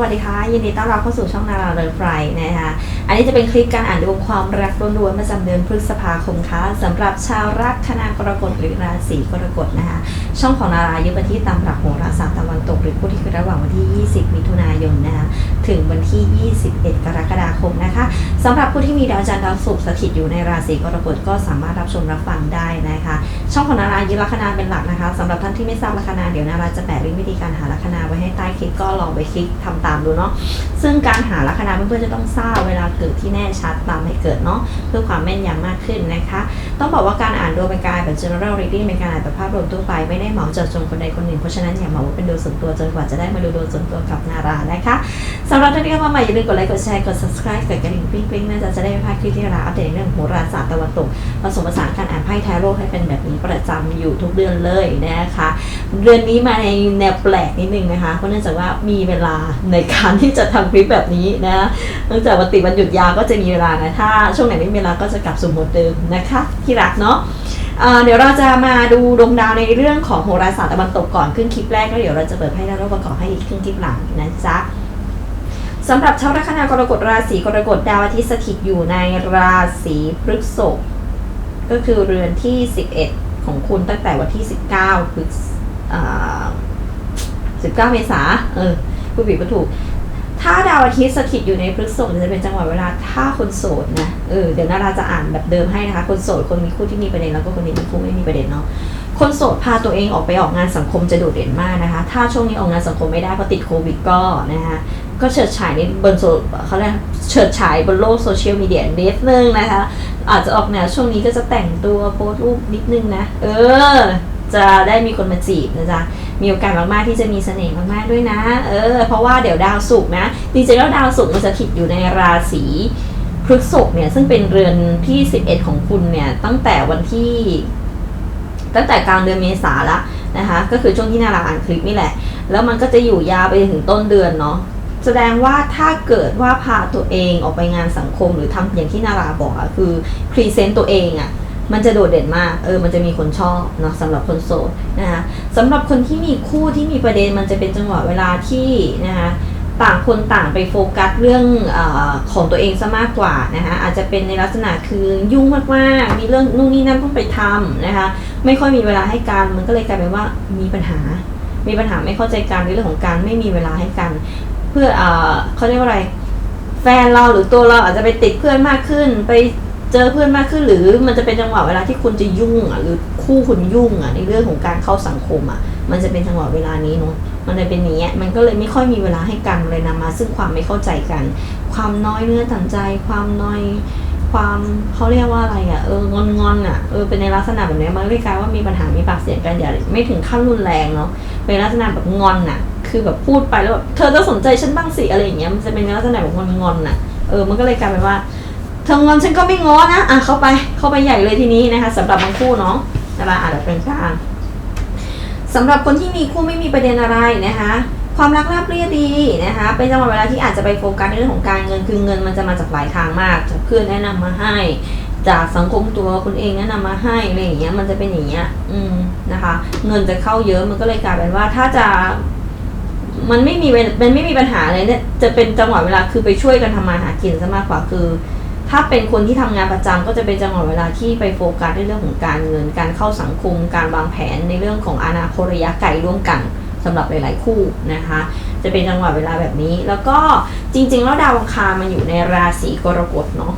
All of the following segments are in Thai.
วัสดีค่ะ ยินดีต้อนรับเข้าสู่ช่องนาราเริงไฟนะคะอันนี้จะเป็นคลิปการอ่านดวงความรักล้วนๆประจำเดือนพฤษภาคมค่ะสำหรับชาวลัคนากรกฎหรือราศีกรกฎนะคะช่องของนารายึดไปที่ตามหลักโหราศาสตร์ตะวันตก หรือผู้ที่เกิดระหว่างวันที่ 20 มิถุนายนนะคะถึงวันที่ 21 กรกฎาคมนะคะสำหรับผู้ที่มีดาวจันทร์ดาวศุกร์สถิตอยู่ในราศีกรกฎก็สามารถรับชมรับฟังได้นะคะ ช่องของนารายึดลัคนาเป็นหลักนะคะสำหรับท่านที่ไม่ทราบลัคนาเดี๋ยวนาราจะแปะลิงก์วิธีการหาลัคนาไว้ให้ใต้คลิปก็ลองไปคลิกทำตามดูเนาะซึ่งการหาลัคนาเพื่อนๆจะต้องทราบเวลาเกิดที่แน่ชัดตามให้เกิดเนาะเพื่อความแม่นยำมากขึ้นนะคะ ต้องบอกว่าการอ่านดวงเป็นการแบบ general reading เป็นการอ่านแบบภาพรวมทั่วไปไม่ได้เหมาเจาะจงคนใดคนหนึ่งเพราะฉะนั้นอย่าเหมาว่าเป็นดวงส่วนตัวจนกว่าจะได้มาดูดวงส่วนตัวกับนารานะคะสำหรับท่านที่เข้ามาใหม่อย่าลืมกดไลค์กดแชร์กด subscribe กดกระดิ่งปิ๊งปิ๊งๆนะจะจะได้ไม่พลาดคลิปที่นาราอัปเดตเรื่องโหราศาสตร์ตะวันตกผสมผสานการอ่านไพ่แทโร่ให้เป็นแบบนี้ประจำอยู่ทุกเดือนเลยนะคะเดือนนี้มาในแนวแปลกนิดนึงนะคะเพราะเนื่องจากว่ามีเวลาในในการที่จะทำคลิปแบบนี้นะเนื่องจากวันติดวันหยุดยาวก็จะมีเวลานะถ้าช่วงไหนไม่มีเวลาก็จะกลับสู่โหมดเดิมนะคะที่รักเนาะเดี๋ยวเราจะมาดูดวงดาวในเรื่องของโหราศาสตร์ตะวันตกก่อนขึ้นคลิปแรกแล้วเดี๋ยวเราจะเปิดไพ่ดาวประกอบให้อีกครึ่งคลิปหลังนะจ๊ะสำหรับชาวลัคนากรกฎราศีกรกฎดาวอาทิตย์สถิตอยู่ในราศีพฤษภก็คือเรือนที่ 11 ของคุณตั้งแต่วันที่ 19พฤษอ่า19 เมษาเออ ผู้ผิดผู้ถูก ถ้าดาวอาทิตย์สถิตอยู่ในพฤกษภจะเป็นจังหวะเวลาถ้าคนโสดนะเออเดี๋ยวนาราจะอ่านแบบเดิมให้นะคะ คนโสดคนมีคู่ที่มีประเด็นแล้วก็คนที่มีคู่ไม่มีประเด็นเนาะคนโสดพาตัวเองออกไปออกงานสังคมจะโดดเด่นมากนะคะ ถ้าช่วงนี้ออกงานสังคมไม่ได้เพราะติดโควิดก็นะคะก็เฉิดฉายในบนโซเขาเรียกเฉิดฉายบนโลกโซเชียลมีเดียนิดนึงนะคะ อาจจะออกแนวช่วงนี้ก็จะแต่งตัวโพสต์รูปนิดนึงนะ เออ จะได้มีคนมาจีบนะจ๊ะ มีโอกาสมากๆที่จะมีเสน่ห์มากๆด้วยนะ เออ เพราะว่าเดี๋ยวดาวศุกร์นะจริงๆแล้วดาวศุกร์มันจะถิตอยู่ในราศีพฤษภเนี่ยซึ่งเป็นเรือนที่ 11 ของคุณเนี่ยตั้งแต่วันที่ ตั้งแต่กลางเดือนเมษาละนะคะก็คือช่วงที่นาราอ่านคลิปนี่แหละ แล้วมันก็จะอยู่ยาวไปถึงต้นเดือนเนาะแสดงว่าถ้าเกิดว่าพาตัวเองออกไปงานสังคมหรือทำอย่างที่นาราบอกอะคือพรีเซนต์ตัวเองอะ มันจะโดดเด่นมาก เออ มันจะมีคนชอบเนาะสำหรับคนโสดนะคะสำหรับคนที่มีคู่ที่มีประเด็นมันจะเป็นจังหวะเวลาที่นะคะต่างคนต่างไปโฟกัสเรื่องเออของตัวเองซะมากกว่านะคะอาจจะเป็นในลักษณะคือยุ่งมากๆ มีเรื่องนู่นนี่นั่นต้องไปทำนะคะไม่ค่อยมีเวลาให้กันมันก็เลยกลายเป็นว่ามีปัญหา มีปัญหาไม่เข้าใจกันในเรื่องของการไม่มีเวลาให้กัน เพื่อเออเขาเรียกว่าอะไรแฟนเราหรือตัวเราอาจจะไปติดเพื่อนมากขึ้นไป เจอเพื่อนมากขึ้นหรือมันจะเป็นจังหวะเวลาที่คุณจะยุ่งอะหรือคู่คุณยุ่งอะในเรื่องของการเข้าสังคมอะมันจะเป็นจังหวะเวลานี้เนาะมันเลยเป็นอย่างเงี้ยมันก็เลยไม่ค่อยมีเวลาให้กันเลยนำมา ซึ่งความไม่เข้าใจกัน ความน้อยเนื้อต่ำใจ ความน้อยความเขาเรียกว่าอะไรอะเอองอนงอนอะเออเป็นในลักษณะแบบเนี้ยมันเลยกลายว่ามีปัญหามีปากเสียงกันอย่าไม่ถึงขั้นรุนแรงเนาะเป็นลักษณะแบบงอนอะ คือแบบพูดไปแล้วแบบเธอต้องสนใจฉันบ้างสิอะไรอย่างเงี้ยมันจะเป็นในลักษณะแบบงอนงอนอะเออมันก็เลยกลายเป็นว่า เธองอนฉันก็ไม่ง้อนะ อะเข้าไปเข้าไปใหญ่เลยทีนี้นะคะสำหรับบางคู่เนาะนะคะอาจจะเป็นกลางสำหรับคนที่มีคู่ไม่มีประเด็นอะไรนะคะ ความรักราบเรียบดีนะคะเป็นจังหวะเวลาที่อาจจะไปโฟกัสในเรื่องของการเงินคือเงินมันจะมาจากหลายทางมากจากเพื่อนแนะนำมาให้ จากสังคมตัวคุณเองแนะนำมาให้อะไรอย่างเงี้ยมันจะเป็นอย่างเงี้ยอืมนะคะ เงินจะเข้าเยอะมันก็เลยกลายเป็นว่าถ้าจะมันไม่มีมันไม่มีปัญหาเลยเนี่ยจะเป็นจังหวะเวลาคือไปช่วยกันทำมาหากินซะมากกว่าคือ ถ้าเป็นคนที่ทำงานประจำก็จะเป็นจังหวะเวลาที่ไปโฟกัสในเรื่องของการเงิน การเข้าสังคม การวางแผนในเรื่องของอนาคตระยะไกลร่วมกันสำหรับหลาย ๆ คู่นะคะ จะเป็นจังหวะเวลาแบบนี้ แล้วก็จริง ๆ แล้วดาวอังคารมันอยู่ในราศีกรกฎเนาะ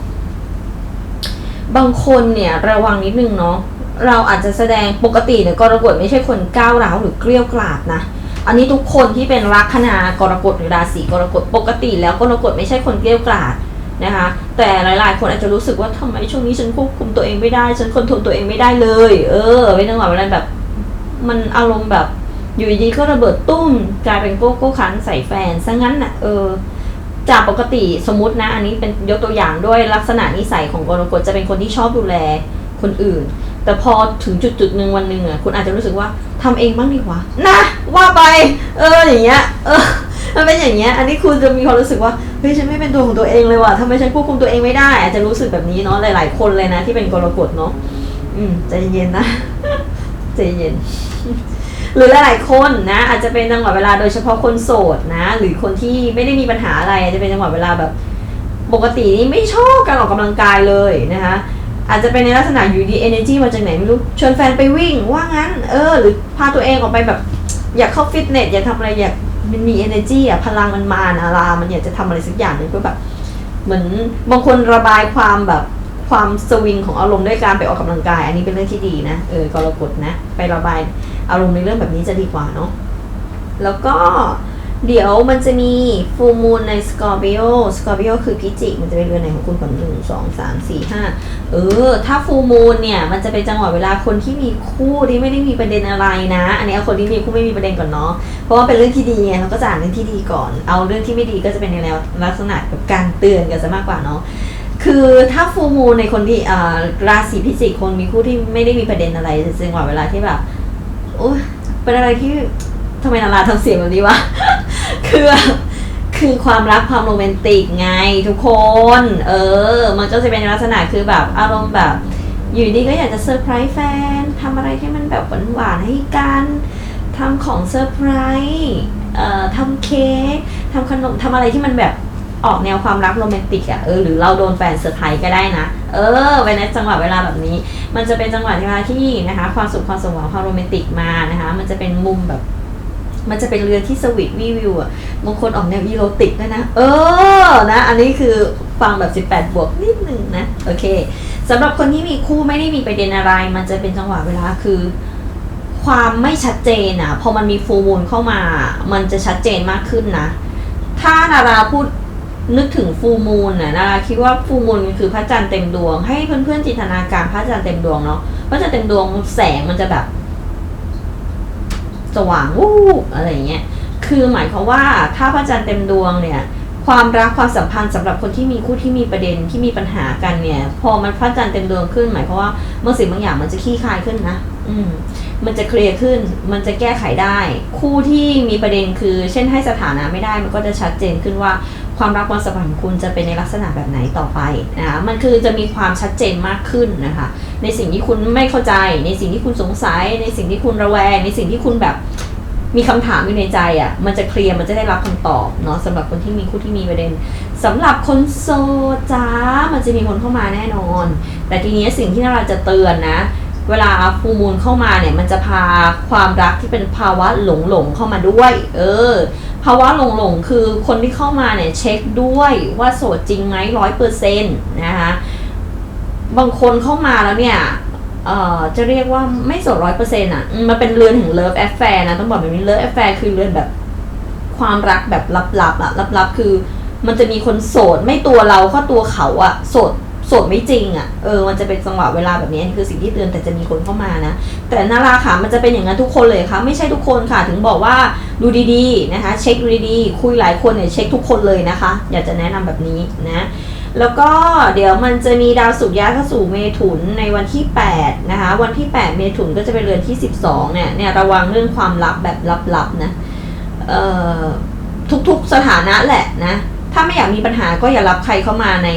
บางคนเนี่ยระวังนิดนึงเนาะเราอาจจะแสดงปกติเนี่ยกรกฎไม่ใช่คนก้าวร้าวหรือเกลี้ยวกล่อมนะอันนี้ทุกคนที่เป็นลัคนากรกฎหรือราศีกรกฎปกติ แล้วกรกฎไม่ใช่คนเกลี้ยวกล่อม นะคะแต่หลายๆ คนอาจจะรู้สึกว่าทำไมช่วงนี้ฉันควบคุมตัวเองไม่ได้ ฉันควบคุมตัวเองไม่ได้เลย เออเป็นจังหวะเวลาแบบ มันอารมณ์แบบอยู่ดีๆก็ระเบิดตุ้มกลายเป็นโก้โก้คันใส่แฟนซะงั้นน่ะเออจากปกติสมมตินะ อันนี้เป็นยกตัวอย่างด้วยลักษณะนิสัยของกรกฎจะเป็นคนที่ชอบดูแลคนอื่น แต่พอถึงจุดจุดๆหนึ่งวันหนึ่งอะคุณอาจจะรู้สึกว่าทำเองบ้างดีกว่านะว่าไป เอออย่างเงี้ยเออ มันเป็นอย่างเงี้ย อันนี้คุณจะมีความรู้สึกว่า เฮ้ย ฉันไม่เป็นตัวของตัวเองเลยว่ะทำไมฉันควบคุมตัวเองไม่ได้ อาจจะรู้สึกแบบนี้เนาะ หลายๆ คนเลยนะที่เป็นกรกฎเนาะ อืม ใจเย็นนะ ใจเย็น หรือหลายๆคนนะ อาจจะเป็นจังหวะเวลาโดยเฉพาะคนโสดนะ หรือคนที่ไม่ได้มีปัญหาอะไร อาจจะเป็นจังหวะเวลาแบบ ปกตินี่ไม่ชอบการออกกำลังกายเลยนะคะอาจจะเป็นในลักษณะอยู่ดี energy มาจากไหนไม่รู้ชวนแฟนไปวิ่งว่างั้น เออ หรือพาตัวเองออกไปแบบ อยากเข้าฟิตเนสอยากทำอะไรอยาก มันมี energy อะพลังมันมานะรามันอยากจะทำอะไรสักอย่างหนึ่งก็แบบ เหมือนบางคนระบายความแบบความสวิงของอารมณ์ด้วยการไปออกกำลังกาย อันนี้เป็นเรื่องที่ดีนะเออกรกฎนะ ไประบายอารมณ์ในเรื่องแบบนี้จะดีกว่าเนาะแล้วก็ เดี๋ยวมันจะมีฟูมูลในสกอร์ p ิโอสกอร์ p ิโอคือพิจิก มันจะเป็นเรือนไหนของคุณก่อนหนึ่งสองสามสี่ห้าเออ ถ้าฟูมูลเนี่ย มันจะเป็นจังหวะเวลาคนที่มีคู่ที่ไม่ได้มีประเด็นอะไรนะ อันนี้เอาคนที่มีคู่ไม่มีประเด็นก่อนเนาะ เพราะว่าเป็นเรื่องที่ดีไงเราก็จะอ่านเรื่องที่ดีก่อน เอาเรื่องที่ไม่ดีก็จะเป็นในแนวลักษณะแบบการเตือนกันซะมากกว่าเนาะคือถ้าฟูมูลในคนที่อ่าราศีพิจิกคนมีคู่ที่ไม่ได้มีประเด็นอะไรจะจังหวะเวลาที่แบบโอ้เป็นอะไรที่ ทำไมนาราทำเสียงแบบนี้วะ คือคือความรักความโรแมนติกไงทุกคน เออ มันก็จะเป็นลักษณะคือแบบอารมณ์แบบ อยู่ดีก็อยากจะเซอร์ไพรส์แฟนทำอะไรที่มันแบบหวานๆให้กันทำของเซอร์ไพรส์เอ่อทำเค้กทำขนมทำอะไรที่มันแบบออกแนวความรักโรแมนติกอะเออหรือเราโดนแฟนเซอร์ไพรส์ก็ได้นะ เออไปในจังหวะเวลาแบบนี้ มันจะเป็นจังหวะเวลาที่นะคะ ความสุขความสมหวังความโรแมนติกมานะคะ มันจะเป็นมุมแบบ มันจะเป็นเรือที่สวีทวิวอะบางคนออกแนวอีโรติกด้วยนะ เออ นะ อันนี้คือฟังแบบ 18 บวกนิดนึงนะ โอเคสำหรับคนที่มีคู่ไม่ได้มีประเด็นอะไร มันจะเป็นจังหวะเวลาคือ ความไม่ชัดเจนอะพอมันมีฟูมูลเข้ามา มันจะชัดเจนมากขึ้นนะ ถ้านาราพูดนึกถึงฟูมูลนะนาราคิดว่าฟูมูลคือพระจันทร์เต็มดวง ให้เพื่อนๆจินตนาการพระจันทร์เต็มดวงเนาะพระจันทร์เต็มดวงแสงมันจะแบบ สว่างวูบอะไรเงี้ยคือหมายความว่าถ้าพระจันทร์เต็มดวงเนี่ยความรักความสัมพันธ์สำหรับคนที่มีคู่ที่มีประเด็นที่มีปัญหากันเนี่ย พอมันพระจันทร์เต็มดวงขึ้น หมายความว่าเมื่อสิ่งบางอย่างมันจะคลี่คลายขึ้นนะอืมมันจะเคลียร์ขึ้น มันจะแก้ไขได้ คู่ที่มีประเด็นคือ เช่นให้สถานะไม่ได้มันก็จะชัดเจนขึ้นว่า ความรักความสัมพันธ์ของคุณจะเป็นในลักษณะแบบไหนต่อไปนะคะมันคือจะมีความชัดเจนมากขึ้นนะคะ ในสิ่งที่คุณไม่เข้าใจ ในสิ่งที่คุณสงสัย ในสิ่งที่คุณระแวง ในสิ่งที่คุณแบบมีคำถามอยู่ในใจอะ่ะ มันจะเคลียร์ มันจะได้รับคำตอบเนาะสำหรับคนที่มีคู่ที่มีประเด็นสำหรับคนโสดจ้า มันจะมีคนเข้ามาแน่นอน แต่ทีนี้สิ่งที่เราจะเตือนนะ เวลาฟูมูลเข้ามาเนี่ยมันจะพาความรักที่เป็นภาวะหลงหลงๆเข้ามาด้วย เออ ภาวะหลงหลงๆคือคนที่เข้ามาเนี่ยเช็คด้วยว่าโสดจริงไหมร้อยเปอร์เซ็นต์นะคะบางคนเข้ามาแล้วเนี่ยเอ่อจะเรียกว่าไม่โสดร้อยเปอร์เซ็นต์อะมันเป็นเรือนของเลิฟแอฟแฟร์นะต้องบอกแบบนี้เลิฟแอฟแฟร์คือเรือนแบบความรักแบบลับๆอะลับๆคือ มันจะมีคนโสดไม่ตัวเราก็ตัวเขาอะโสด สดไม่จริงอะเออมันจะเป็นจังหวะเวลาแบบนี้อันนี้คือสิ่งที่เตือนแต่จะมีคนเข้ามานะ แต่นาราค่ะมันจะเป็นอย่างนั้นทุกคนเลยค่ะ ไม่ใช่ทุกคนค่ะ ถึงบอกว่าดูดีๆนะคะ เช็คดูดีๆคุยหลายคนเนี่ยเช็คทุกคนเลยนะคะ อยากจะแนะนำแบบนี้นะแล้วก็เดี๋ยวมันจะมีดาวศุกย้ายเข้าสู่เมถุนในวันที่ 8 นะคะ วันที่ 8 เมถุนก็จะเป็นเรือนที่ 12 เนี่ยเนี่ยระวังเรื่องความลับแบบลับๆนะเอ่อทุกๆสถานะแหละนะ ถ้าไม่อยากมีปัญหาก็อย่ารับใครเข้ามาใน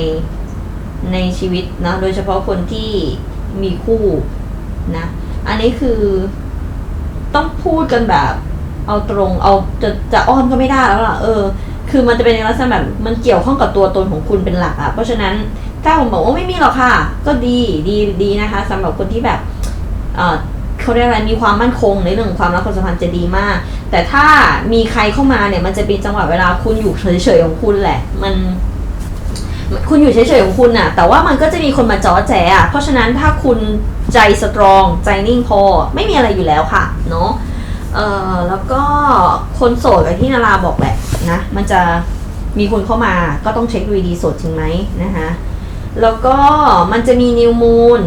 ในชีวิตนะโดยเฉพาะคนที่มีคู่นะ อันนี้คือต้องพูดกันแบบ เอาตรงเอาจะจะอ้อมก็ไม่ได้แล้วล่ะเออ คือมันจะเป็นในลักษณะแบบมันเกี่ยวข้องกับตัวตนของคุณเป็นหลักอะเพราะฉะนั้นถ้าผมบอกว่าไม่มีหรอกค่ะ ก็ดีดีดีนะคะสำหรับคนที่แบบเออเขาเรียกอะไรมีความมั่นคงในเรื่องความรักความสัมพันธ์จะดีมาก แต่ถ้ามีใครเข้ามาเนี่ยมันจะเป็นจังหวะเวลาคุณอยู่เฉยๆของคุณแหละ มัน คุณอยู่เฉยๆของคุณน่ะ แต่ว่ามันก็จะมีคนมาจ้อแจอะเพราะฉะนั้นถ้าคุณใจสตรอง ใจนิ่งพอ ไม่มีอะไรอยู่แล้วค่ะ เนาะเออแล้วก็คนโสดกับที่นาราบอกแหละนะ มันจะมีคนเข้ามาก็ต้องเช็คดูดีโสดจริงไหมนะคะ แล้วก็มันจะมีนิวมูน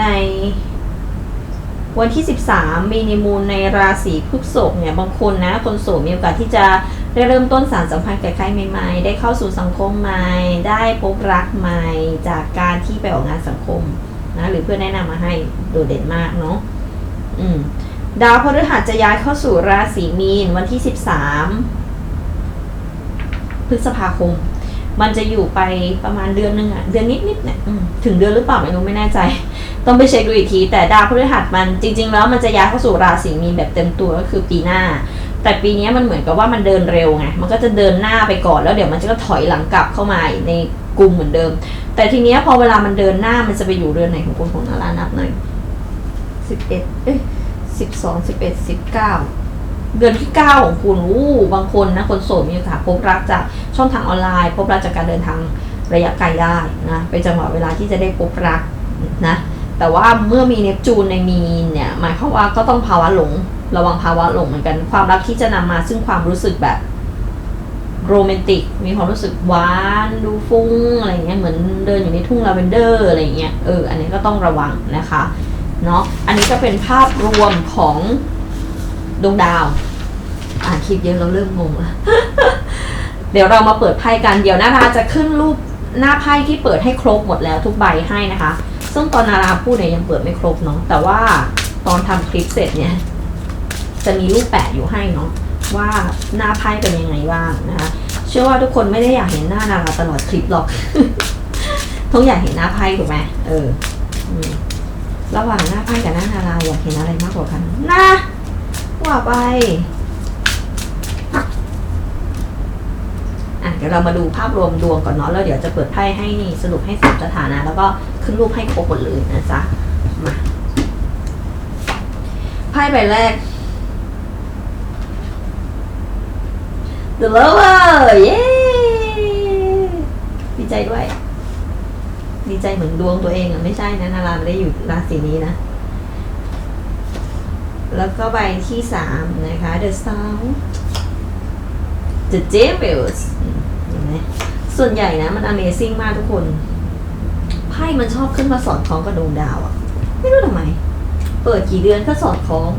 ในวันที่ 13 มีนิมูนในราศีพฤษภเนี่ย บางคนนะ คนโสดมีโอกาสที่จะ ได้เริ่มต้นสารสัมพันธ์กับใครใหม่ๆ ได้เข้าสู่สังคมใหม่ ได้พบรักใหม่จากการที่ไปออกงานสังคมนะหรือเพื่อนแนะนำมาให้โดดเด่นมากเนาะอืมดาวพฤหัสจะย้ายเข้าสู่ราศีมีนวันที่ 13 พฤษภาคม มันจะอยู่ไปประมาณเดือนหนึ่งอะเดือนนิดๆเนี่ยถึงเดือนหรือเปล่าไม่รู้ไม่แน่ใจ ต้องไปเช็คดูอีกที แต่ดาวพฤหัสมันจริง ๆ แล้วมันจะย้ายเข้าสู่ราศีมีนแบบเต็มตัวก็คือปีหน้า แต่ปีนี้มันเหมือนกับว่ามันเดินเร็วไง มันก็จะเดินหน้าไปก่อนแล้วเดี๋ยวมันจะก็ถอยหลังกลับเข้ามาในกลุ่มเหมือนเดิม แต่ทีเนี้ยพอเวลามันเดินหน้ามันจะไปอยู่เรือนไหนของคุณของนารานับหน่อยสิบเอ็ดเอ้ยสิบสองสิบเอ็ดสิบเก้าเดือนที่เก้าของคุณอู้บางคนนะคนโสดมีโอกาสพบรักจากช่องทางออนไลน์ พบรักจากการเดินทางระยะไกลได้นะเป็นจังหวะเวลาที่จะได้พบรักนะแต่ว่าเมื่อมีเนปจูนในมีนเนี่ยหมายความว่าก็ต้องภาวะหลง ระวังภาวะหลงเหมือนกัน ความรักที่จะนำมาซึ่งความรู้สึกแบบโรแมนติก มีความรู้สึกหวานดูฟุ้งอะไรเงี้ยเหมือนเดินอยู่ในทุ่งลาเวนเดอร์อะไรเงี้ยเอออันนี้ก็ต้องระวังนะคะเนาะอันนี้ก็เป็นภาพรวมของดวงดาว อ่านคลิปเยอะเราเริ่มงงละเดี๋ยวเรามาเปิดไพ่กันเดี๋ยวนาราจะขึ้นรูปหน้าไพ่ที่เปิดให้ครบหมดแล้วทุกใบให้นะคะ ซึ่งตอนนาราพูดเนี่ยยังเปิดไม่ครบเนาะแต่ว่าตอนทำคลิปเสร็จเนี่ย จะมีรูปแปะอยู่ให้เนาะว่าหน้าไพ่เป็นยังไงบ้างนะคะ เชื่อว่าทุกคนไม่ได้อยากเห็นหน้านาราตลอดคลิปหรอกต้องอยากเห็นหน้าไพ่ถูกไหมเออระหว่างหน้าไพ่กับหน้านาราอยากเห็นอะไรมากกว่ากันนะว่าไปอะเดี๋ยวเรามาดูภาพรวมดวงก่อนเนาะแล้วเดี๋ยวจะเปิดไพ่ให้สรุปให้สามสถานะ แล้วก็ขึ้นรูปให้ครบหมดเลยนะจ๊ะมาไพ่ใบแรก The Lover เย้ดีใจด้วย ดีใจเหมือนดวงตัวเองอะไม่ใช่นะนาราไม่ได้อยู่ราศีนี้นะ แล้วก็ใบที่สามนะคะ The Star The Devils อืมเห็นไหมส่วนใหญ่นะ มัน Amazing มากทุกคน ไพ่มันชอบขึ้นมาสอดคล้องกับดวงดาวอะไม่รู้ทำไม เปิดกี่เดือนก็สอดคล้อง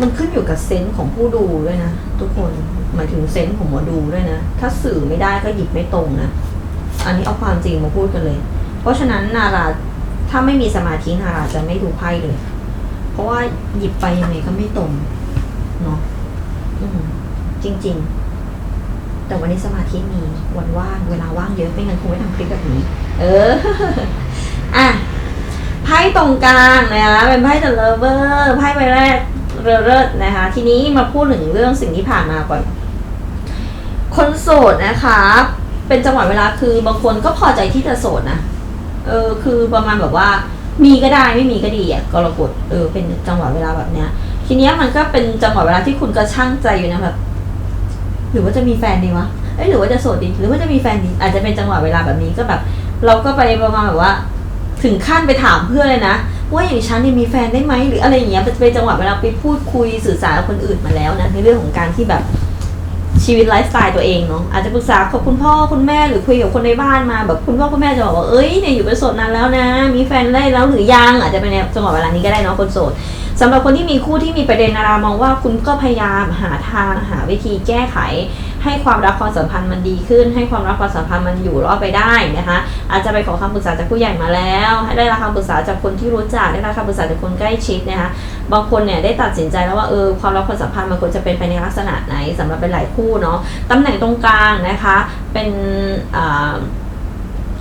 มันขึ้นอยู่กับเซนส์ของผู้ดูด้วยนะทุกคนหมายถึงเซนส์ของหมอดูด้วยนะ ถ้าสื่อไม่ได้ก็หยิบไม่ตรงนะอันนี้เอาความจริงมาพูดกันเลย เพราะฉะนั้นนาราถ้าไม่มีสมาธินาราจะไม่ดูไพ่เลย เพราะว่าหยิบไปยังไงก็ไม่ตรงเนาะจริง ๆ แต่วันนี้สมาธิมีวันว่างเวลาว่างเยอะไม่งั้นคงไม่ทำคลิปแบบนี้ เอออะไพ่ตรงกลางนะคะเป็นไพ่ The Lover ไพ่ใบแรก เรือเลิศนะคะ ทีนี้มาพูดถึงเรื่องสิ่งที่ผ่านมาก่อน คนโสดนะคะ เป็นจังหวะเวลาคือบางคนก็พอใจที่จะโสดนะ เออ คือประมาณแบบว่ามีก็ได้ไม่มีก็ดีอะกรกฎเออเป็นจังหวะเวลาแบบเนี้ย ทีเนี้ยมันก็เป็นจังหวะเวลาที่คุณก็ช่างใจอยู่นะแบบหรือว่าจะมีแฟนดีวะเอ้ยหรือว่าจะโสดดีหรือว่าจะมีแฟนดีอาจจะเป็นจังหวะเวลาแบบนี้ก็แบบ เราก็ไปประมาณแบบว่า ถึงขั้นไปถามเพื่อนเลยนะ ว่าอย่างฉันเนี่ยมีแฟนได้ไหมหรืออะไรอย่างเงี้ยเป็นจังหวะเวลาไปพูดคุยสื่อสารกับคนอื่นมาแล้วนะในเรื่องของการที่แบบชีวิตไลฟ์สไตล์ตัวเองเนาะอาจจะปรึกษากับคุณพ่อคุณแม่หรือคุยกับคนในบ้านมาแบบคุณพ่อคุณแม่จะบอกว่าเอ้ยเนี่ยอยู่เป็นโสดนานแล้วนะ มีแฟนได้แล้วหรือยังอาจจะเป็นในจังหวะเวลานี้ก็ได้เนาะคนโสด สำหรับคนที่มีคู่ที่มีประเด็นนารามองว่าคุณก็พยายามหาทางหาวิธีแก้ไข ให้ความรักความสัมพันธ์มันดีขึ้น ให้ความรักความสัมพันธ์มันอยู่รอดไปได้นะคะ อาจจะไปขอคำปรึกษาจากผู้ใหญ่มาแล้วให้ได้รับคำปรึกษาจากคนที่รู้จักได้รับคำปรึกษาจากคนใกล้ชิดนะคะบางคนเนี่ยได้ตัดสินใจแล้วว่าเออความรักความสัมพันธ์มันควรจะเป็นไปในลักษณะไหนสำหรับเป็นหลายคู่เนาะตำแหน่งตรงกลางนะคะ เป็นอ่า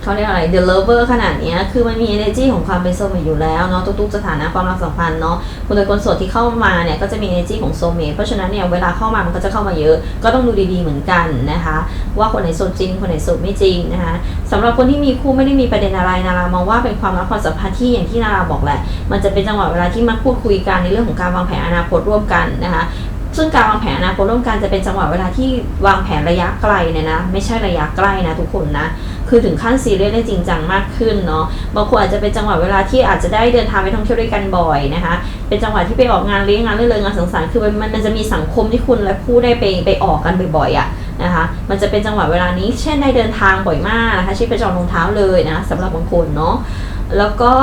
เขาเรียกอะไร the lover ขนาดนี้คือมันมี energy ของความเป็นโซเมอยู่แล้วเนาะทุกๆสถานะความรักสัมพันธ์เนาะคนโดยคนโสดที่เข้ามาเนี่ยก็จะมี energy ของโซเมเพราะฉะนั้นเนี่ยเวลาเข้ามามันก็จะเข้ามาเยอะ ก็ต้องดูดีๆเหมือนกันนะคะ ว่าคนไหนโสดจริง คนไหนโสดไม่จริงนะคะสำหรับคนที่มีคู่ไม่ได้มีประเด็นอะไรนารามองว่าเป็นความรักความสัมพันธ์ที่อย่างที่นาราบอกแหละมันจะเป็นจังหวะเวลาที่มาพูดคุยกันในเรื่องของการวางแผนอนาคตร่วมกันนะคะ ซึ่งการวางแผนอนาคตร่วมกันจะเป็นจังหวะเวลาที่วางแผนระยะไกลเนี่ยนะไม่ใช่ระยะใกล้นะทุกคนนะคือถึงขั้นซีเรียสได้จริงจังมากขึ้นเนาะบางคนอาจจะเป็นจังหวะเวลาที่อาจจะได้เดินทางไปท่องเที่ยวด้วยกันบ่อยนะคะ เป็นจังหวะที่ไปออกงานเลี้ยงงานเรื่อยๆงานสังสรรค์คือมันมันจะมีสังคมที่คุณและคู่ได้ไปไปออกกันบ่อยๆอะ่ะนะคะมันจะเป็นจังหวะเวลานี้ เช่นได้เดินทางบ่อยมากนะคะช่นไปจองรองเท้าเลยนะสำหรับบางคนเนาะแล้วก็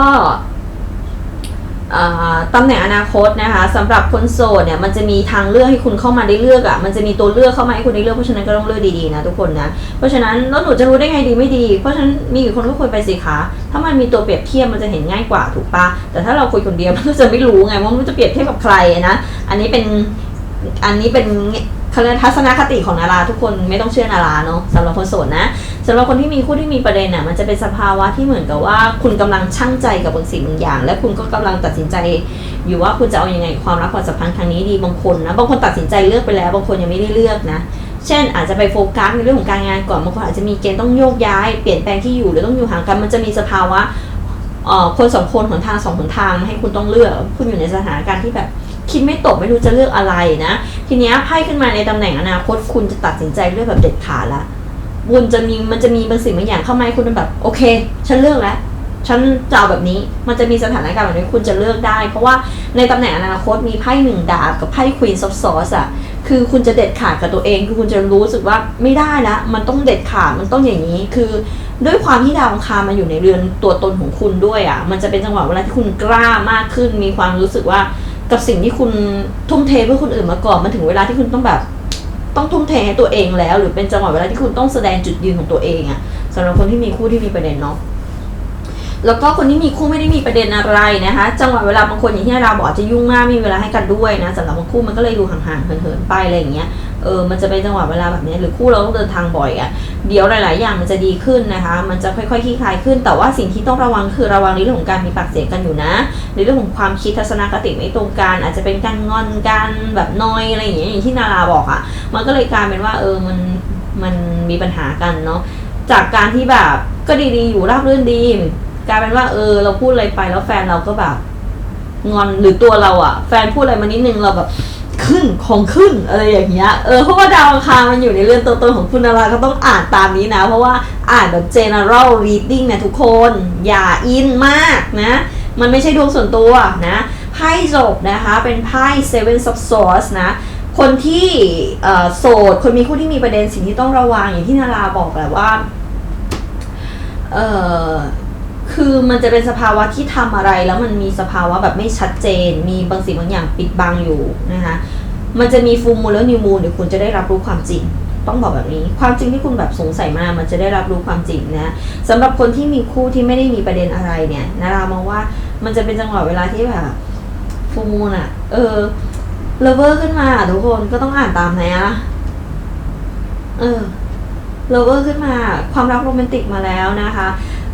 ตำแหน่งอนาคตนะคะสำหรับคนโสดเนี่ยมันจะมีทางเลือกให้คุณเข้ามาได้เลือกอะ่ะมันจะมีตัวเลือกเข้ามาให้คุณได้เลือกเพราะฉะนั้นก็ต้องเลือกดีๆนะทุกคนนะเพราะฉะนั้นแล้วหนูจะรู้ได้ไงดีไม่ดี เพราะฉะนั้นมีกี่คนก็คุยไปสิคะถ้ามันมีตัวเปรียบเทียบมันจะเห็นง่ายกว่าถูกปะแต่ถ้าเราคุยคนเดียวมันก็จะไม่รู้ไงว่ามันจะเปรียบเทียบกับใครนะอันนี้เป็นอันนี้เป็นคณะทัศนคติของนาราทุกคนไม่ต้องเชื่อนาราเนาะสำหรับคนโสดนะ สำหรับคนที่มีคู่ที่มีประเด็นน่ะมันจะเป็นสภาวะที่เหมือนกับว่า คุณกำลังชั่งใจกับบางสิ่งบางอย่าง และคุณก็กำลังตัดสินใจ อยู่ว่าคุณจะเอาอยัางไงความรักความสัมพันธ์ครั้งนี้ดีบางคนนะบางคนตัดสินใจเลือกไปแล้ว บางคนยังไม่ได้เลือกนะเช่นอาจจะไปโฟกัสในเรื่องของการงานก่อนบางคนอาจจะมีเกณฑ์ต้องโยกย้ายเปลี่ยนแปลงที่อยู่หรือต้องอยู่ห่างกันมันจะมีสภาวะคนสองคนหนทางสองหนทางให้คุณต้องเลือก คุณอยู่ในสถานการณ์ที่แบบคิดไม่ตกไม่รู้จะเลือกอะไรนะ ทีเนี้ยไพ่ขึ้นมาในตำแหน่งอนาคตคุณจะตัดสินใจเลือกแบบเด็ดขาดละ คุณจะมีมันจะมีบางสิ่งบางอย่างเข้ามาให้คุณแบบ โอเค ฉันเลือกแล้วฉันจะเอาแบบนี้มันจะมีสถานการณ์แบบนี้คุณจะเลือกได้ เพราะว่าในตำแหน่งอนาคตมีไพ่หนึ่งดาบกับไพ่ควีนซอฟซอสอะคือคุณจะเด็ดขาดกับตัวเอง คือคุณจะรู้สึกว่าไม่ได้ละมันต้องเด็ดขาดมันต้องอย่างนี้ คือ ด้วยความที่ดาวอังคารมาอยู่ในเรือนตัวตนของคุณด้วยอะมันจะเป็นจังหวะเวลาที่คุณกล้ามากขึ้น มีความรู้สึกว่ากับสิ่งที่คุณทุ่มเทเพื่อคนอื่นมาก่อนมันถึงเวลาที่คุณต้องแบบ ต้องทุ่มเทให้ตัวเองแล้ว หรือเป็นจังหวะเวลาที่คุณต้องแสดงจุดยืนของตัวเองอะสำหรับคนที่มีคู่ที่มีประเด็นเนาะแล้วก็คนที่มีคู่ไม่ได้มีประเด็นอะไรนะคะ จังหวะเวลาบางคนอย่างที่เราบอกจะยุ่งมากมีเวลาให้กันด้วยนะสำหรับบางคู่มันก็เลยดูห่างๆเหินๆไปอะไรอย่างเงี้ย เออมันจะเป็นจังหวะเวลาแบบนี้หรือคู่เราต้องเดินทางบ่อยอะ่ะเดี๋ยวหลาย ๆ อย่างมันจะดีขึ้นนะคะ มันจะค่อย ๆคลี่คลายขึ้น แต่ว่าสิ่งที่ต้องระวังคือระวังในเรื่องของการมีปากเสียงกันอยู่นะ ในเรื่องของความคิดทัศนคติไม่ตรงกันอาจจะเป็นการงอนกันแบบนอยอะไรอย่างเงี้ยอย่างที่นาราบอกอะ่ะ มันก็เลยกลายเป็นว่าเออมันมันมีปัญหากันเนาะจากการที่แบบก็ดีๆอยู่ราบรื่นดีกลายเป็นว่าเออเราพูดอะไรไปแล้วแฟนเราก็แบบงอนหรือตัวเราอะ แฟนพูดอะไรมานิดนึงเราแบบ ขึ้นของขึ้นอะไรอย่างเงี้ย เออเพราะว่าดาวอังคารมันอยู่ในเรือนตัวตนของคุณนาราก็ต้องอ่านตามนี้นะ เพราะว่าอ่านแบบ general reading นะทุกคน อย่าอินมากนะ มันไม่ใช่ดวงส่วนตัวนะไพ่จบนะคะเป็นไพ่ seven of swords นะคนที่โสด คนมีคู่ที่มีประเด็นสิ่งที่ต้องระวังอย่างที่นาราบอกแหละว่า เออ คือมันจะเป็นสภาวะที่ทำอะไรแล้วมันมีสภาวะแบบไม่ชัดเจน มีบางสิ่งบางอย่างปิดบังอยู่นะคะมันจะมีฟูมูลแล้วนิวมูลเดี๋ยวคุณจะได้รับรู้ความจริง ต้องบอกแบบนี้ ความจริงที่คุณแบบสงสัยมามันจะได้รับรู้ความจริงนะสำหรับคนที่มีคู่ที่ไม่ได้มีประเด็นอะไรเนี่ยนารามองว่ามันจะเป็นจังหวะเวลาที่แบบฟูมูลอะเออเลเวอร์ขึ้นมาทุกคนก็ต้องอ่านตามนะเออเลเวอร์ขึ้นมา ความรักโรแมนติกมาแล้วนะคะ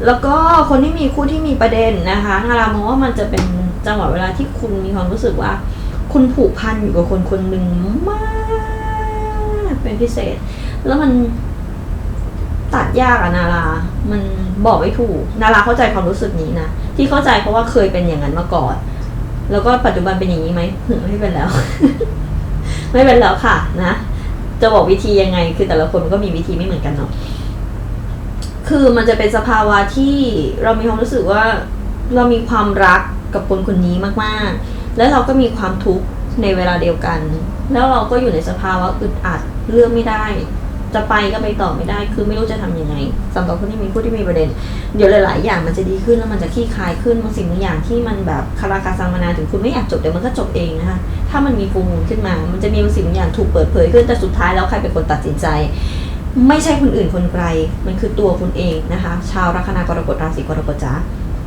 แล้วก็คนที่มีคู่ที่มีประเด็นนะคะนารามองว่ามันจะเป็นจังหวะเวลาที่คุณมีความรู้สึกว่า คุณผูกพันอยู่กับคนคนหนึ่งมากเป็นพิเศษ แล้วมันตัดยากอะนารา มันบอกไม่ถูก นาราเข้าใจความรู้สึกนี้นะ ที่เข้าใจเพราะว่าเคยเป็นอย่างนั้นมาก่อน แล้วก็ปัจจุบันเป็นอย่างนี้ไหมไม่เป็นแล้ว ไม่เป็นแล้วค่ะ นะ จะบอกวิธียังไง คือแต่ละคนมันก็มีวิธีไม่เหมือนกันเนาะ คือมันจะเป็นสภาวะที่เรามีความรู้สึกว่าเรามีความรักกับคนคนนี้มากๆ แล้วเราก็มีความทุกข์ในเวลาเดียวกัน แล้วเราก็อยู่ในสภาวะอึดอัดเลือกไม่ได้ จะไปก็ไปต่อไม่ได้ คือไม่รู้จะทำยังไงสำหรับคนที่มีผู้ที่มีประเด็น เดี๋ยวหลาย ๆ อย่างมันจะดีขึ้นแล้วมันจะคลี่คลายขึ้นบางสิ่งบางอย่างที่มันแบบคาราคาซังมานานถึงคุณไม่อยากจบเดี๋ยวมันก็จบเองนะคะถ้ามันมีฟูมูลขึ้นมา มันจะมีบางสิ่งบางอย่างถูกเปิดเผยขึ้นแต่สุดท้ายแล้วใครเป็นคนตัดสินใจ ไม่ใช่คนอื่นคนไกล มันคือตัวคุณเองนะคะ ชาวลัคนากรกฎราศีกรกฎจ้า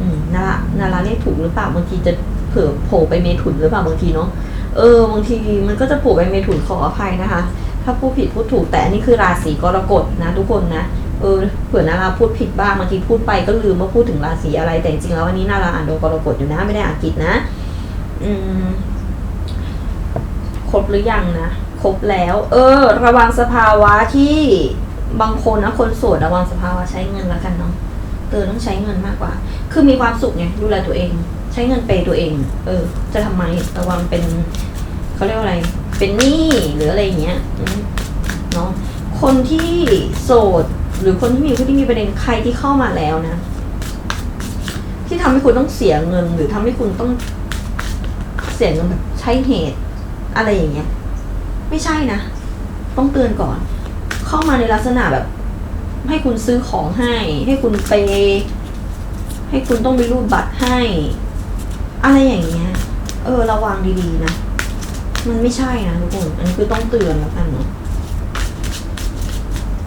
อืมนารานาราเรียกถูกหรือเปล่าบางทีจะเผื่อโผล่ไปเมถุนหรือเปล่าบางทีเนาะเออบางทีมันก็จะโผล่ไปเมถุนขออภัยนะคะ ถ้าพูดผิดพูดถูกแต่อันนี้คือราศีกรกฎนะทุกคนนะเออเผื่อนาราพูดผิดบ้างบางทีพูดไปก็ลืมว่าพูดถึงราศีอะไรแต่จริงแล้ววันนี้นาราอ่านดวงกรกฎอยู่นะไม่ได้อ่านกิจนะ อืมครบหรือยังนะ ครบแล้ว เออ ระวังสภาวะที่บางคนนะคนโสดระวังสภาวะใช้เงินแล้วกันเนาะเออต้องใช้เงินมากกว่า คือมีความสุขไงดูแลตัวเอง ใช้เงินเปตัวเอง เออ จะทำไมระวังเป็นเขาเรียกว่าอะไร เป็นหนี้หรืออะไรอย่างเงี้ยเนาะคนที่โสดหรือคนที่มีผู้ที่มีประเด็นใครที่เข้ามาแล้วนะ ที่ทำให้คุณต้องเสียเงิน หรือทำให้คุณต้องเสียเงินแบบใช้เหตุ อะไรอย่างเงี้ย ไม่ใช่นะ ต้องเตือนก่อน เข้ามาในลักษณะแบบ ให้คุณซื้อของให้ ให้คุณเปให้คุณต้องไปรูดบัตรให้ อะไรอย่างเงี้ย เออ ระวังดีๆนะ มันไม่ใช่นะทุกคน อันนี้คือต้องเตือนแล้วกันเนาะ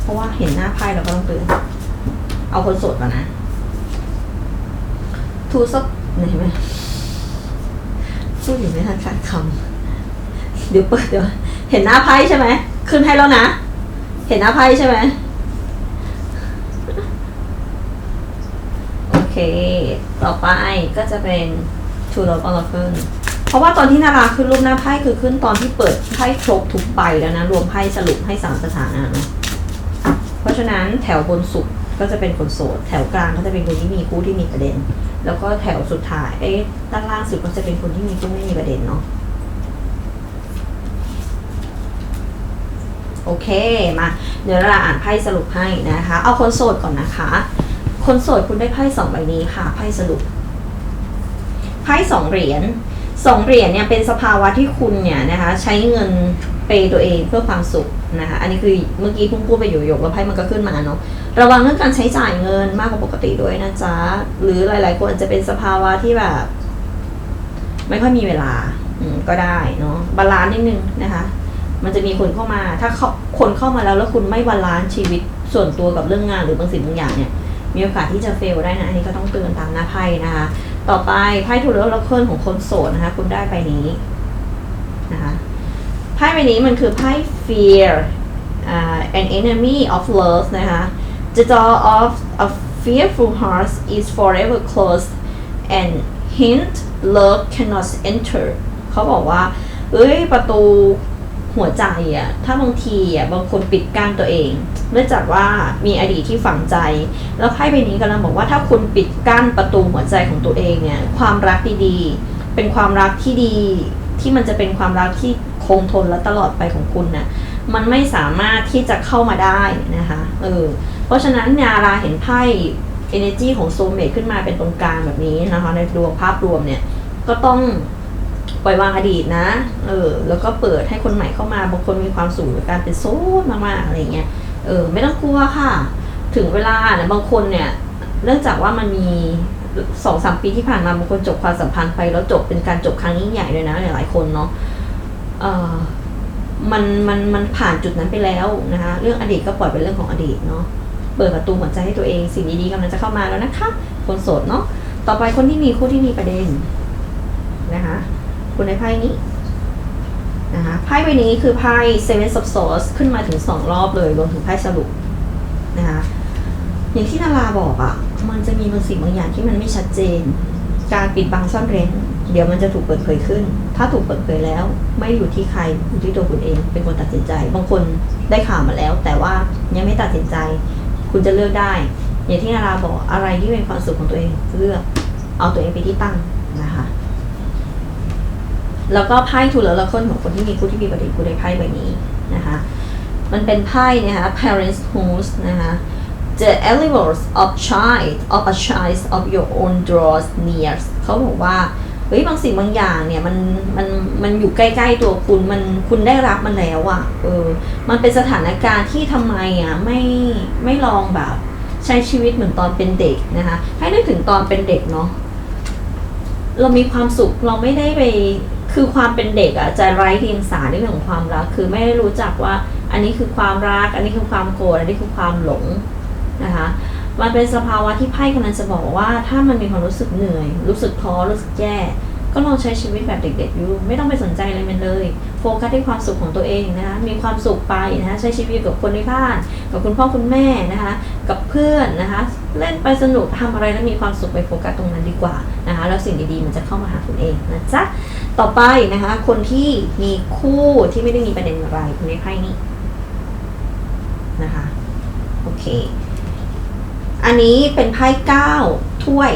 เพราะว่าเห็นหน้าไพ่เราก็ต้องเตือน เอาคนสดก่อนนะทูซับเห็นไหมพูดอยู่ไม่ทันขาดคำเดี๋ยวเปิดเดี๋ยว เห็นหน้าไพ่ใช่ไหมขึ้นให้แล้วนะ เห็นหน้าไพ่ใช่ไหมโอเค ต่อไปก็จะเป็น Two Love Oracle เพราะว่าตอนที่นาราขึ้นรูปหน้าไพ่คือขึ้นตอนที่เปิดไพ่ครบทุกใบแล้วนะ รวมไพ่สรุปให้สามสถานะนะเพราะฉะนั้นแถวบนสุดก็จะเป็นคนโสด แถวกลางก็จะเป็นคนที่มีคู่ที่มีประเด็น แล้วก็แถวสุดท้ายเอ๊ะด้านล่างสุดก็จะเป็นคนที่มีคู่ไม่มีประเด็นเนาะ โอเคมาเดี๋ยวเราอ่านไพ่สรุปให้นะคะ เอาคนโสดก่อนนะคะ คนโสดคุณได้ไพ่สองใบนี้ค่ะไพ่สรุปไพ่สองเหรียญสองเหรียญเนี่ยเป็นสภาวะที่คุณเนี่ยนะคะ ใช้เงินเปตัวเองเพื่อความสุขนะคะอันนี้คือเมื่อกี้พุ่งพูดไปอยู่หยกแล้วไพ่มันก็ขึ้นมาเนาะระวังเรื่องการใช้จ่ายเงินมากกว่าปกติด้วยนะจ๊ะหรือหลาย ๆ คนอาจจะเป็นสภาวะที่แบบ ไม่ค่อยมีเวลาก็ได้เนาะบาลานซ์นิดนึงนะคะ มันจะมีคนเข้ามา ถ้าเขาคนเข้ามาแล้วแล้วคุณไม่บาลานซ์ชีวิตส่วนตัวกับเรื่องงานหรือบางสิ่งบางอย่างเนี่ย มีโอกาสที่จะเฟลได้นะ อันนี้ก็ต้องเตือนตามหน้าไพ่นะคะ ต่อไปไพ่ทูเลแล้วเคลื่อนของคนโสดนะคะ คุณได้ไปนี้นะคะ ไพ่ใบนี้มันคือไพ่ fear uh, an enemy of love นะคะ the door of a fearful heart is forever closed and hint love cannot enter เขาบอกว่า เอ้ยประตู หัวใจอะถ้าบางทีอะบางคนปิดกั้นตัวเอง เนื่องจากว่ามีอดีตที่ฝังใจ แล้วไพ่ใบนี้กำลังบอกว่าถ้าคุณปิดกั้นประตูหัวใจของตัวเองเนี่ยความรักดีๆ เป็นความรักที่ดีที่มันจะเป็นความรักที่คงทนและตลอดไปของคุณนะมันไม่สามารถที่จะเข้ามาได้นะคะเออเพราะฉะนั้นนาราเห็นไพ่ energy ของโซเมทขึ้นมาเป็นตรงกลางแบบนี้นะคะในดวงภาพรวมเนี่ยก็ต้อง ปล่อยวางอดีตนะ เออ แล้วก็เปิดให้คนใหม่เข้ามา บางคนมีความสูงกับการเป็นโซดมากๆอะไรเงี้ย เออ ไม่ต้องกลัวค่ะ ถึงเวลาเนี่ยบางคนเนี่ย เนื่องจากว่ามันมีสองสามปีที่ผ่านมาบางคนจบความสัมพันธ์ไป แล้วจบเป็นการจบครั้งยิ่งใหญ่เลยนะหลายๆคนเนาะ เออมันมันมันผ่านจุดนั้นไปแล้วนะคะ เรื่องอดีตก็ปล่อยเป็นเรื่องของอดีตเนาะ เปิดประตูหัวใจให้ตัวเอง สิ่งดีๆกำลังจะเข้ามาแล้วนะคะ คนโสดเนาะ ต่อไปคนที่มีคู่ที่มีประเด็นนะคะ คุณในไพ่นี้นะคะไพ่ใบนี้คือไพ่ Seven of Swords ขึ้นมาถึงสองรอบเลยรวมถึงไพ่สรุปนะคะอย่างที่นาราบอกอะ่ะ มันจะมีบางสิ่งบางอย่างที่มันไม่ชัดเจน การปิดบังซ่อนเร้น เดี๋ยวมันจะถูกเปิดเผยขึ้น ถ้าถูกเปิดเผยแล้ว ไม่อยู่ที่ใครอยู่ที่ตัวคุณเอง เป็นคนตัดสินใจ บางคนได้ข่าวมาแล้ว แต่ว่ายังไม่ตัดสินใจ คุณจะเลือกได้ อย่างที่นาราบอกอะไรที่เป็นความสุขของตัวเองเลือก เอาตัวเองไปที่ตั้ง แล้วก็ไพ่ทูเลละคนของคนที่มีคู่ที่มีประเด็นคู่ในไพ่ใบนี้นะคะมันเป็นไพ่นะคะ parents whose นะคะ the elements of child of a child of your own draws near เขาบอกว่าเฮ้ยบางสิ่งบางอย่างเนี่ยมันมันมันอยู่ใกล้ๆตัวคุณมันคุณได้รับมันแล้วอะ่ะเออมันเป็นสถานการณ์ที่ทำไมอะไม่ไม่ลองแบบใช้ชีวิตเหมือนตอนเป็นเด็กนะคะให้นึกถึงตอนเป็นเด็กเนาะเรามีความสุขเราไม่ได้ไป คือความเป็นเด็กอะจะไร้เดียงสาในเรื่องของความรัก คือไม่รู้จักว่าอันนี้คือความรัก อันนี้คือความโกรธ อันนี้คือความหลงนะคะ มันเป็นสภาวะที่ไพ่กำลังจะบอกว่า ถ้ามันมีความรู้สึกเหนื่อย รู้สึกท้อ รู้สึกแย่ ก็ลองใช้ชีวิตแบบเด็กๆอยู่ ไม่ต้องไปสนใจอะไรมันเลย โฟกัสที่ความสุขของตัวเองนะคะ มีความสุขไปนะคะ ใช้ชีวิตกับคนในบ้าน กับคุณพ่อคุณแม่นะคะ กับเพื่อนนะคะ เล่นไปสนุกทำอะไรแล้วมีความสุขไปโฟกัสตรงนั้นดีกว่านะคะแล้วสิ่งดีๆมันจะเข้ามาหาคุณเองนะจ๊ะต่อไปนะคะ คนที่มีคู่ที่ไม่ได้มีประเด็นอะไรคุณในไพ่นี้นะคะโอเค อันนี้เป็นไพ่เก้าถ้วย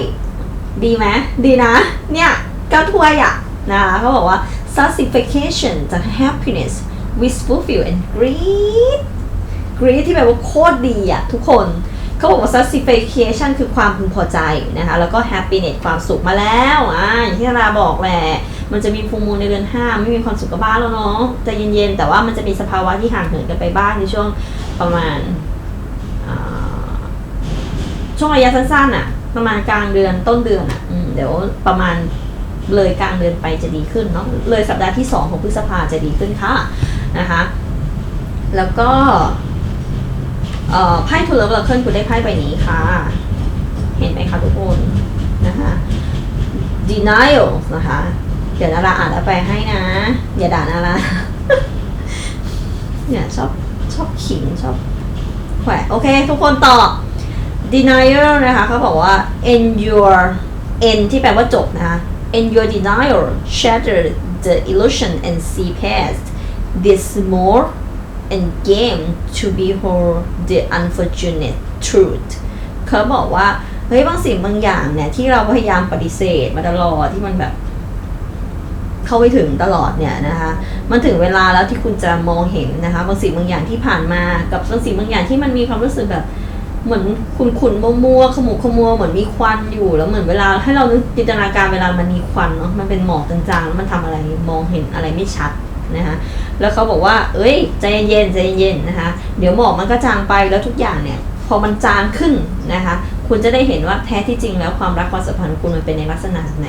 ดีไหมดีนะ เนี่ยเก้าถ้วยอะนะคะเขาบอกว่า satisfaction จาก happiness with fulfill and greed greed ที่แปลว่าโคตรดีอะทุกคนเขาบอกว่า satisfaction คือความพึงพอใจนะคะ แล้วก็ happiness ความสุขมาแล้วอ่าอย่างที่นาราบอกแหละมันจะมีฟูมูลในเดือนห้าไม่มีความสุขกับบ้านแล้วเนาะใจเย็นๆ แต่ว่ามันจะมีสภาวะที่ห่างเหินกันไปบ้างในช่วงประมาณช่วงระยะสั้นๆอะประมาณกลางเดือนต้นเดือนอะอเดี๋ยวประมาณเลยกลางเดือนไปจะดีขึ้นเนาะเลยสัปดาห์ที่สองของพฤษภาจะดีขึ้นค่ะนะคะ แล้วก็ เอ่อไพ่ทูลเลอร์เราเคลื่อนคุณได้ไพ่ใบนี้ค่ะ เห็นไหมคะทุกคนนะคะ denial นะคะ เดี๋ยวนาราอ่านแล้วไปให้นะ อย่าด่านาราเนี่ยชอบชอบขิงชอบแขวะโอเค ทุกคนตอบ denial นะคะเขาบอกว่า endure end ที่แปลว่าจบนะคะ endure denial shatter the illusion and see past this more and game to behold the unfortunate truth เขาบอกว่า เฮ้ยบางสิ่งบางอย่างเนี่ยที่เราพยายามปฏิเสธมาตลอดที่มันแบบ เข้าไปถึงตลอดเนี่ยนะคะ มันถึงเวลาแล้วที่คุณจะมองเห็นนะคะบางสิ่งบางอย่างที่ผ่านมากับบางสิ่งบางอย่างที่มันมีความรู้สึกแบบเหมือนขุนขุนๆมัวขมุกขมัวเหมือนมีควันอยู่แล้วเหมือนเวลาให้เรานึกจินตนาการเวลามันมีควันเนาะมันเป็นหมอกจางๆแล้วมันทำอะไรมองเห็นอะไรไม่ชัด นะคะแล้วเขาบอกว่า เอ้ยใจเย็นใจเย็นนะคะ เดี๋ยวหมอกมันก็จางไปแล้วทุกอย่างเนี่ย พอมันจางขึ้นนะคะ คุณจะได้เห็นว่าแท้ที่จริงแล้วความรักความสัมพันธ์คุณมันเป็นในลักษณะไหน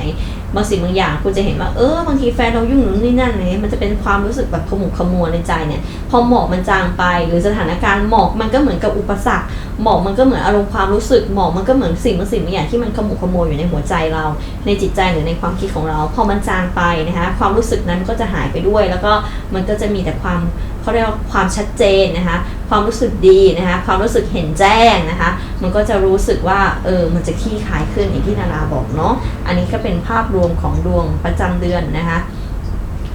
บางสิ่งบางอย่างคุณจะเห็นว่าเออบางทีแฟนเรายุ่งหรือนี่นั่นเลยมันจะเป็นความรู้สึกแบบขมุกขมัวในใจเนี่ย พอหมอกมันจางไป หรือสถานการณ์หมอกมันก็เหมือนกับอุปสรรคหมอกมันก็เหมือนอารมณ์ความรู้สึกหมอกมันก็เหมือนสิ่งบางสิ่งบางอย่างที่มันขมุกขมัวอยู่ในหัวใจเรา ในจิตใจหรือในความคิดของเรา พอมันจางไปนะคะความรู้สึกนั้นก็จะหายไปด้วย แล้วก็มันก็จะมีแต่ความเขาเรียกว่าความชัดเจนนะคะ ความรู้สึกดีนะคะ ความรู้สึกเห็นแจ้งนะคะ มันก็จะรู้สึกว่าเออมันจะขี้คายขึ้นอย่างที่นาราบอกเนาะอันนี้ก็เป็นภาพรวมของดวงประจำเดือนนะคะ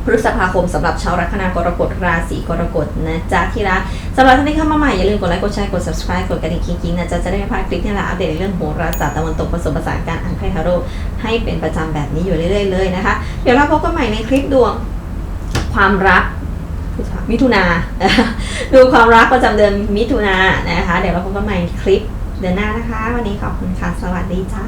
พฤษภาคมสำหรับชาวลัคนากรกฎราศีกรกฎนะจ๊ะที่รักสำหรับท่านที่เข้ามาใหม่อย่าลืมกดไลค์กดแชร์กด subscribe กดกระดิ่งกิ๊งๆนะจ๊ะจะได้ไม่พลาดคลิปที่เราอัปเดตเรื่องโหราศาสตร์ตะวันตกผสมผสานการอ่านไพ่ทาโร่ให้เป็นประจำแบบนี้อยู่เรื่อยๆเลยนะคะ เดี๋ยวเราพบกันใหม่ในคลิปดวงความรัก มิถุนาดูความรักประจำเดือนมิถุนานะคะ เดี๋ยวเราพบกันใหม่คลิปเดือนหน้านะคะ วันนี้ขอบคุณค่ะ สวัสดีจ้า